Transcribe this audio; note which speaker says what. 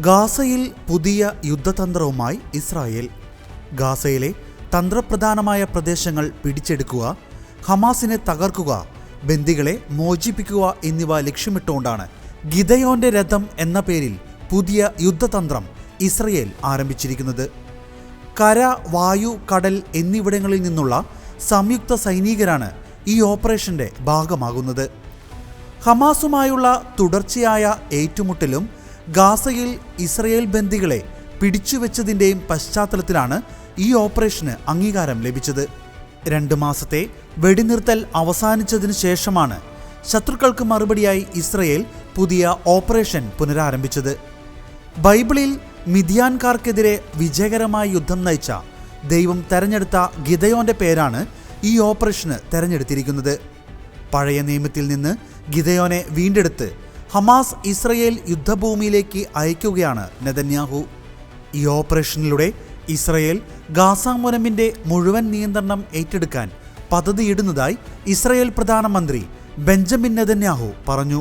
Speaker 1: ഗാസയിൽ പുതിയ യുദ്ധതന്ത്രവുമായി ഇസ്രായേൽ. ഗാസയിലെ തന്ത്രപ്രധാനമായ പ്രദേശങ്ങൾ പിടിച്ചെടുക്കുക ഹമാസിനെ തകർക്കുക ബന്ദികളെ മോചിപ്പിക്കുക എന്നിവ ലക്ഷ്യമിട്ടുകൊണ്ടാണ് ഗിതയോന്റെ രഥം എന്ന പേരിൽ പുതിയ യുദ്ധതന്ത്രം ഇസ്രയേൽ ആരംഭിച്ചിരിക്കുന്നത്. കര വായു കടൽ എന്നിവിടങ്ങളിൽ നിന്നുള്ള സംയുക്ത സൈനികരാണ് ഈ ഓപ്പറേഷന്റെ ഭാഗമാകുന്നത്. ഹമാസുമായുള്ള തുടർച്ചയായ ഏറ്റുമുട്ടലും ഗാസയിൽ ഇസ്രയേൽ ബന്ദികളെ പിടിച്ചുവെച്ചതിന്റെയും പശ്ചാത്തലത്തിലാണ് ഈ ഓപ്പറേഷന് അംഗീകാരം ലഭിച്ചത്. രണ്ട് മാസത്തെ വെടിനിർത്തൽ അവസാനിച്ചതിനു ശേഷമാണ് ശത്രുക്കൾക്ക് മറുപടിയായി ഇസ്രയേൽ പുതിയ ഓപ്പറേഷൻ പുനരാരംഭിച്ചത്. ബൈബിളിൽ മിഥിയാൻകാർക്കെതിരെ വിജയകരമായി യുദ്ധം നയിച്ച ദൈവം തെരഞ്ഞെടുത്ത ഗിതയോന്റെ പേരാണ് ഈ ഓപ്പറേഷന് തെരഞ്ഞെടുത്തിരിക്കുന്നത്. പഴയ നിയമത്തിൽ നിന്ന് ഗിതയോനെ വീണ്ടെടുത്ത് ഹമാസ് ഇസ്രയേൽ യുദ്ധഭൂമിയിലേക്ക് അയക്കുകയാണ് നെതന്യാഹു. ഈ ഓപ്പറേഷനിലൂടെ ഇസ്രയേൽ ഗാസ മുനമ്പിന്റെ മുഴുവൻ നിയന്ത്രണം ഏറ്റെടുക്കാൻ പദ്ധതിയിടുന്നതായി ഇസ്രയേൽ പ്രധാനമന്ത്രി ബെഞ്ചമിൻ നെതന്യാഹു പറഞ്ഞു.